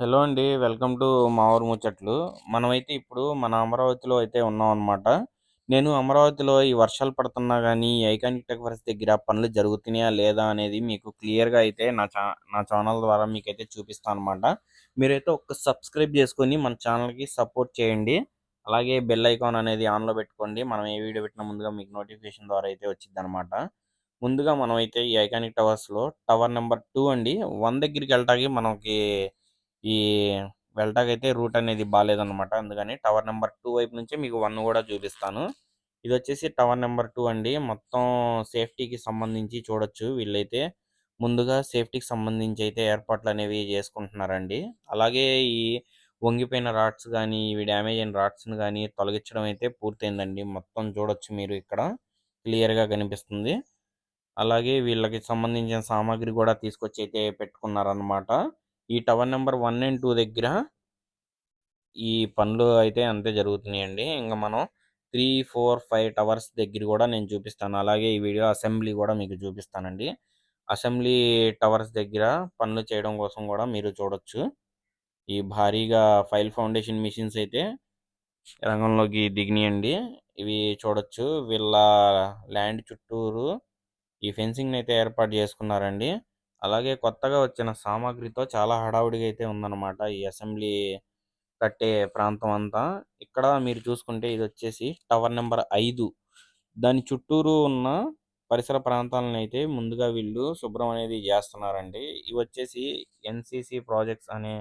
Hello అండి. Welcome to మా ఊరు ముచ్చట్లు. మనమైతే ఇప్పుడు మన అమరావతిలో అయితే ఉన్నాం అనమాట నేను అమరావతిలో ఈ వర్షాలు పడుతున్నా కానీ ఐకానిక్ టవర్స్ దగ్గర పనులు జరుగుతున్నాయా లేదా అనేది మీకు క్లియర్‌గా అయితే నా చా నా ఛానల్ ద్వారా మీకైతే చూపిస్తాననమాట. మీరైతే ఒక్క సబ్స్క్రైబ్ చేసుకొని మన ఛానల్‌కి సపోర్ట్ చేయండి. అలాగే బెల్ ఐకాన్ అనేది ఆన్‌లో పెట్టుకోండి. మనం ఏ వీడియో పెట్టినా ముందుగా మీకు నోటిఫికేషన్ ద్వారా అయితే వచ్చిద్దనమాట. ముందుగా మనమైతే ఈ ఐకానిక్ టవర్స్‌లో టవర్ నెంబర్ టూ అండి. వన్ దగ్గరికి వెళ్ళటానికి మనకి ఈ వెళ్ళటాకైతే రూట్ అనేది బాగాలేదన్నమాట అందుకని టవర్ నెంబర్ టూ వైపు నుంచి మీకు వన్ కూడా చూపిస్తాను. ఇది వచ్చేసి టవర్ నెంబర్ టూ అండి. మొత్తం సేఫ్టీకి సంబంధించి చూడొచ్చు వీళ్ళైతే ముందుగా సేఫ్టీకి సంబంధించి అయితే ఏర్పాట్లు అనేవి చేసుకుంటున్నారండి. అలాగే ఈ వంగిపోయిన రాడ్స్ కానీ ఇవి డ్యామేజ్ అయిన రాడ్స్‌ని కానీ తొలగించడం అయితే పూర్తయిందండి. మొత్తం చూడొచ్చు మీరు ఇక్కడ క్లియర్‌గా కనిపిస్తుంది. అలాగే వీళ్ళకి సంబంధించిన సామాగ్రి కూడా తీసుకొచ్చి అయితే పెట్టుకున్నారనమాట. ఈ tower number one and two దగ్గర ఈ పనులు అయితే అంతే జరుగుతున్నాయండి. ఇంకా మనం 3, 4, 5 టవర్స్ దగ్గర కూడా నేను చూపిస్తాను. అలాగే ఈ వీడియో అసెంబ్లీ కూడా మీకు చూపిస్తానండి. అసెంబ్లీ టవర్స్ దగ్గర పనులు చేయడం కోసం కూడా మీరు చూడొచ్చు. ఈ భారీగా ఫైల్ ఫౌండేషన్ మిషన్స్ అయితే రంగంలోకి దిగినాయండి. ఇవి చూడొచ్చు. వీళ్ళ ల్యాండ్ చుట్టూరు ఈ ఫెన్సింగ్ అయితే ఏర్పాటు చేసుకున్నారండి. అలాగే కొత్తగా వచ్చిన సామాగ్రితో చాలా హడావుడిగా అయితే ఉందన్నమాట. ఈ అసెంబ్లీ కట్టే ప్రాంతం అంతా. ఇక్కడ మీరు చూసుకుంటే ఇది వచ్చేసి టవర్ నెంబర్ ఐదు దాని చుట్టూరు ఉన్న పరిసర ప్రాంతాలనైతే ముందుగా వీళ్ళు శుభ్రం అనేది చేస్తున్నారండి. ఇవొచ్చేసి ఎన్‌సీసీ ప్రాజెక్ట్స్ అనే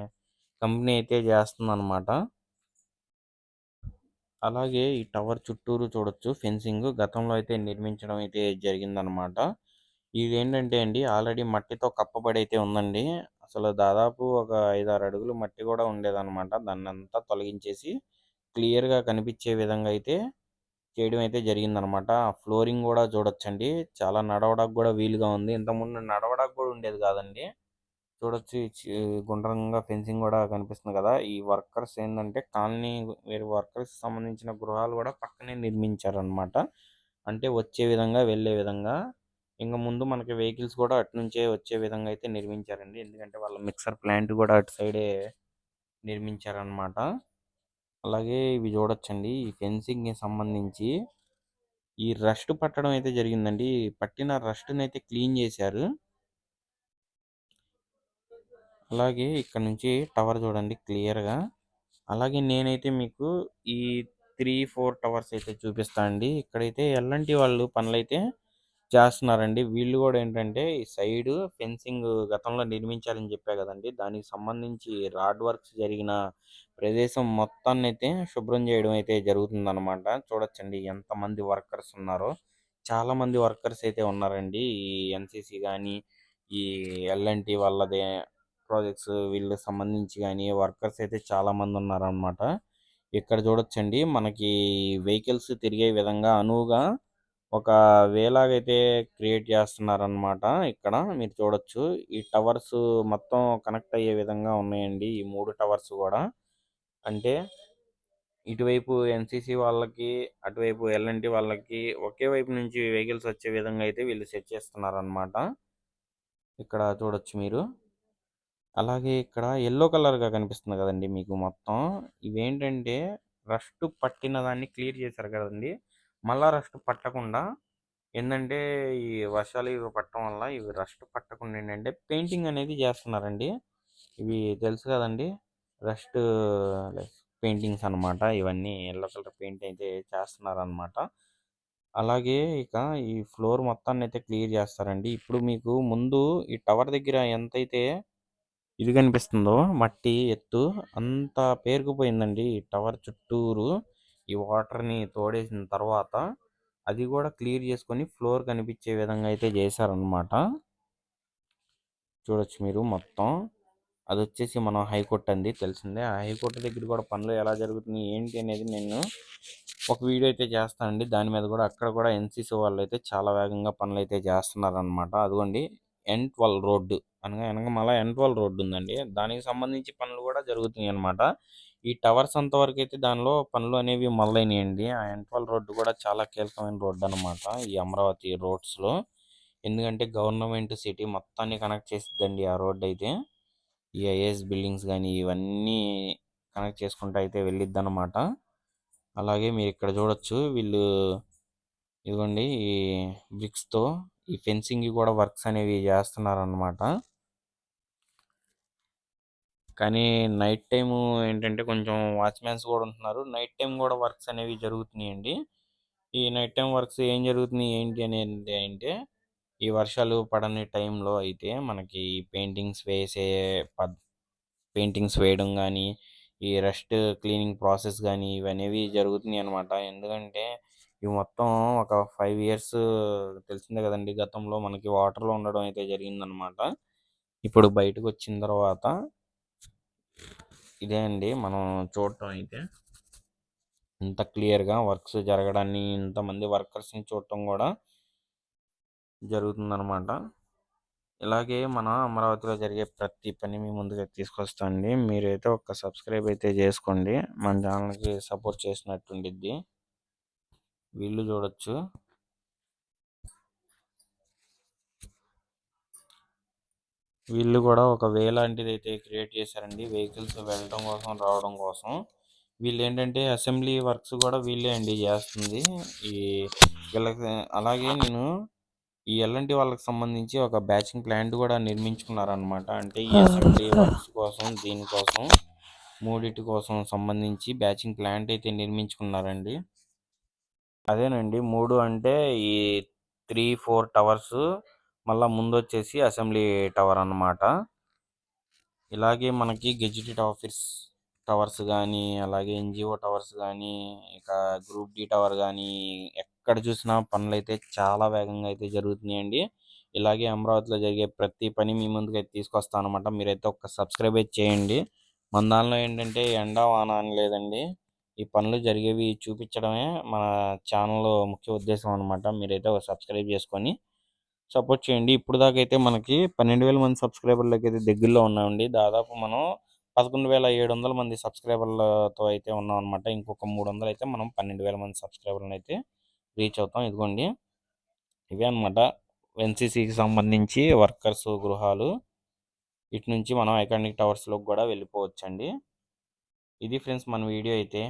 కంపెనీ అయితే చేస్తుందన్నమాట. అలాగే ఈ టవర్ చుట్టూరు చూడొచ్చు ఫెన్సింగ్ గతంలో అయితే నిర్మించడం అయితే జరిగిందనమాట. ఇదేంటంటే అండి ఆల్రెడీ మట్టితో కప్పబడి అయితే ఉందండి. అసలు దాదాపు ఒక 5, 6 అడుగులు మట్టి కూడా ఉండేదన్నమాట దాన్ని అంతా తొలగించేసి క్లియర్‌గా కనిపించే విధంగా అయితే చేయడం అయితే జరిగిందనమాట. ఫ్లోరింగ్ కూడా చూడొచ్చండి. చాలా నడవడానికి కూడా వీలుగా ఉంది. ఇంతకుముందు నడవడానికి కూడా ఉండేది కాదండి. చూడొచ్చు గుండ్రంగా ఫెన్సింగ్ కూడా కనిపిస్తుంది కదా! ఈ వర్కర్స్ ఏంటంటే కాలనీ వేరే వర్కర్స్ సంబంధించిన గృహాలు కూడా పక్కనే నిర్మించారనమాట. అంటే వచ్చే విధంగా, వెళ్ళే విధంగా. ఇంకా ముందు మనకి వెహికల్స్ కూడా అటు నుంచే వచ్చే విధంగా అయితే నిర్మించారండి. ఎందుకంటే వాళ్ళ మిక్సర్ ప్లాంట్ కూడా అటు సైడే నిర్మించారనమాట. అలాగే ఇవి చూడొచ్చండి. ఈ ఫెన్సింగ్‌కి సంబంధించి ఈ రస్ట్ పట్టడం అయితే జరిగిందండి. పట్టిన రస్ట్‌నైతే క్లీన్ చేశారు. అలాగే ఇక్కడ నుంచి టవర్ చూడండి క్లియర్‌గా. అలాగే నేనైతే మీకు ఈ 3, 4 టవర్స్ అయితే చూపిస్తా అండి. ఇక్కడైతే ఎలాంటి వాళ్ళు పనులైతే చేస్తున్నారండి. వీళ్ళు కూడా ఏంటంటే ఈ సైడు ఫెన్సింగ్ గతంలో నిర్మించారని చెప్పా కదండి దానికి సంబంధించి రాడ్ వర్క్స్ జరిగిన ప్రదేశం మొత్తాన్ని అయితే శుభ్రం చేయడం అయితే జరుగుతుందనమాట. చూడొచ్చండి ఎంతమంది వర్కర్స్ ఉన్నారో. చాలా మంది వర్కర్స్ అయితే ఉన్నారండి. ఈ ఎన్‌సీసీ కానీ ఈ ఎల్ఎన్టి వాళ్ళదే ప్రాజెక్ట్స్ వీళ్ళకి సంబంధించి కానీ వర్కర్స్ అయితే చాలా మంది ఉన్నారనమాట. ఇక్కడ చూడొచ్చండి మనకి వెహికల్స్ తిరిగే విధంగా అనువుగా ఒక వేలాగైతే క్రియేట్ చేస్తున్నారనమాట. ఇక్కడ మీరు చూడొచ్చు. ఈ టవర్స్ మొత్తం కనెక్ట్ అయ్యే విధంగా ఉన్నాయండి. ఈ మూడు టవర్స్ కూడా. అంటే ఇటువైపు ఎన్‌సీసీ వాళ్ళకి, అటువైపు ఎల్ఎన్టీ వాళ్ళకి ఒకే వైపు నుంచి వెహికల్స్ వచ్చే విధంగా అయితే వీళ్ళు సెట్ చేస్తున్నారనమాట. ఇక్కడ చూడొచ్చు మీరు. అలాగే ఇక్కడ యెల్లో కలర్‌గా కనిపిస్తుంది కదండీ మీకు మొత్తం. ఇవేంటంటే రస్ట్ పట్టిన దాన్ని క్లియర్ చేశారు కదండీ! మళ్ళా రస్ట్ పట్టకుండా ఏంటంటే ఈ వర్షాలు ఇవి పట్టడం వల్ల ఇవి రస్ట్ పట్టకుండా ఏంటంటే పెయింటింగ్ అనేది చేస్తున్నారండి. ఇవి తెలుసు కదండి రస్ట్ పెయింటింగ్స్ అనమాట. ఇవన్నీ యెల్లో కలర్ పెయింట్ అయితే చేస్తున్నారనమాట. అలాగే ఇక ఈ ఫ్లోర్ మొత్తాన్ని అయితే క్లియర్ చేస్తారండి. ఇప్పుడు మీకు ముందు ఈ టవర్ దగ్గర ఎంతైతే ఇది కనిపిస్తుందో మట్టి ఎత్తు అంత పేరుకుపోయిందండి. ఈ టవర్ చుట్టూరు ఈ వాటర్‌ని తోడేసిన తర్వాత అది కూడా క్లియర్ చేసుకొని ఫ్లోర్ కనిపించే విధంగా అయితే చేశారనమాట. చూడొచ్చు మీరు మొత్తం. అది వచ్చేసి మనం హైకోర్ట్ అండి తెలిసిందే. ఆ హైకోర్టు దగ్గర కూడా పనులు ఎలా జరుగుతున్నాయి ఏంటి అనేది నేను ఒక వీడియో అయితే చేస్తానండి. దాని మీద కూడా అక్కడ కూడా ఎన్‌సీసీ అయితే చాలా వేగంగా పనులు అయితే చేస్తున్నారనమాట. అదిగోండి ఎన్12 రోడ్డు అనగా ఎనకమాల ఎన్12 రోడ్డు ఉందండి. దానికి సంబంధించి పనులు కూడా జరుగుతున్నాయి అనమాట ఈ టవర్స్ అంతవరకు అయితే దానిలో పనులు అనేవి మొదలైనాయండి. ఆ ఎన్12 రోడ్డు కూడా చాలా కీలకమైన రోడ్డు అనమాట. ఈ అమరావతి రోడ్స్‌లో. ఎందుకంటే గవర్నమెంట్ సిటీ మొత్తాన్ని కనెక్ట్ చేసిద్దండి ఆ రోడ్డు అయితే. ఈ ఐఏఎస్ బిల్డింగ్స్ కానీ ఇవన్నీ కనెక్ట్ చేసుకుంటూ అయితే వెళ్ళిద్ది అనమాట అలాగే మీరు ఇక్కడ చూడొచ్చు వీళ్ళు ఇదిగోండి ఈ బ్రిక్స్తో ఈ ఫెన్సింగ్ కూడా వర్క్స్ అనేవి చేస్తున్నారనమాట కానీ నైట్ టైం ఏంటంటే కొంచెం వాచ్మెన్స్ కూడా ఉంటున్నారు. నైట్ టైం కూడా వర్క్స్ అనేవి జరుగుతున్నాయండి. ఈ నైట్ టైం వర్క్స్ ఏం జరుగుతున్నాయి ఏంటి అనేది అంటే ఈ వర్షాలు పడని టైంలో అయితే మనకి పెయింటింగ్స్ వేసే పద్ పెయింటింగ్స్ వేయడం కానీ ఈ రెస్ట్ క్లీనింగ్ ప్రాసెస్ కానీ ఇవనేవి జరుగుతున్నాయి అనమాట ఎందుకంటే ఇవి మొత్తం ఒక ఫైవ్ ఇయర్స్ తెలిసిందే కదండి గతంలో మనకి వాటర్లో ఉండడం అయితే జరిగిందనమాట ఇప్పుడు బయటకు వచ్చిన తర్వాత ఇదే అండి. మనం చూడటం అయితే. ఇంత క్లియర్గా వర్క్స్ జరగడాన్ని ఇంతమంది వర్కర్స్ని చూడటం కూడా జరుగుతుందనమాట ఇలాగే మన అమరావతిలో జరిగే ప్రతి పని మీ ముందుగా తీసుకొస్తాండి మీరైతే ఒక సబ్స్క్రైబ్ అయితే చేసుకోండి. మన ఛానల్కి సపోర్ట్ చేసినట్టుండిద్ది. వీళ్ళు చూడొచ్చు. వీళ్ళు కూడా ఒక వే లాంటిది అయితే క్రియేట్ చేశారండి. వెహికల్స్ వెళ్ళడం కోసం రావడం కోసం. వీళ్ళు ఏంటంటే అసెంబ్లీ వర్క్స్ కూడా వీళ్ళే అండి చేస్తుంది. ఈ వీళ్ళకి అలాగే నేను ఈ ఎల్ఎన్టీ వాళ్ళకి సంబంధించి ఒక బ్యాచింగ్ ప్లాంట్ కూడా నిర్మించుకున్నారనమాట అంటే ఈ అసెంబ్లీ వర్క్స్ కోసం దీనికోసం మూడిటి కోసం సంబంధించి బ్యాచింగ్ ప్లాంట్ అయితే నిర్మించుకున్నారండి. అదేనండి మూడు అంటే ఈ త్రీ ఫోర్ టవర్స్ మళ్ళా ముందు వచ్చేసి అసెంబ్లీ టవర్ అన్నమాట. ఇలాగే మనకి గెజిటెడ్ ఆఫీస్ టవర్స్ కానీ అలాగే ఎన్జిఓ టవర్స్ కానీ ఇక గ్రూప్ డి టవర్ కానీ ఎక్కడ చూసినా పనులు అయితే చాలా వేగంగా అయితే జరుగుతున్నాయండి. ఇలాగే అమరావతిలో జరిగే ప్రతి పని మీ ముందుకు అయితే తీసుకొస్తాను అనమాట మీరైతే ఒక సబ్స్క్రైబ్ అయితే చేయండి. మన దానిలో ఏంటంటే ఎండ వాన అని లేదండి ఈ పనులు జరిగేవి చూపించడమే మన ఛానల్ ముఖ్య ఉద్దేశం అనమాట మీరైతే ఒక సబ్స్క్రైబ్ చేసుకొని సపోర్ట్ చేయండి. ఇప్పుడు దాకా అయితే మనకి పన్నెండు వేల మంది సబ్స్క్రైబర్లకి అయితే దగ్గరలో ఉన్నామండి. దాదాపు మనం పదకొండు వేల ఏడు వందల మంది సబ్స్క్రైబర్లతో అయితే ఉన్నాం అనమాట ఇంకొక మూడు వందలు అయితే మనం పన్నెండు వేల మంది సబ్స్క్రైబర్లను అయితే రీచ్ అవుతాం. ఇదిగోండి. ఇవే అనమాట ఎన్సీసీకి సంబంధించి వర్కర్స్ గృహాలు ఇటు నుంచి మనం ఐకానిక్ టవర్స్లోకి కూడా వెళ్ళిపోవచ్చండి. ఇది ఫ్రెండ్స్ మన వీడియో అయితే.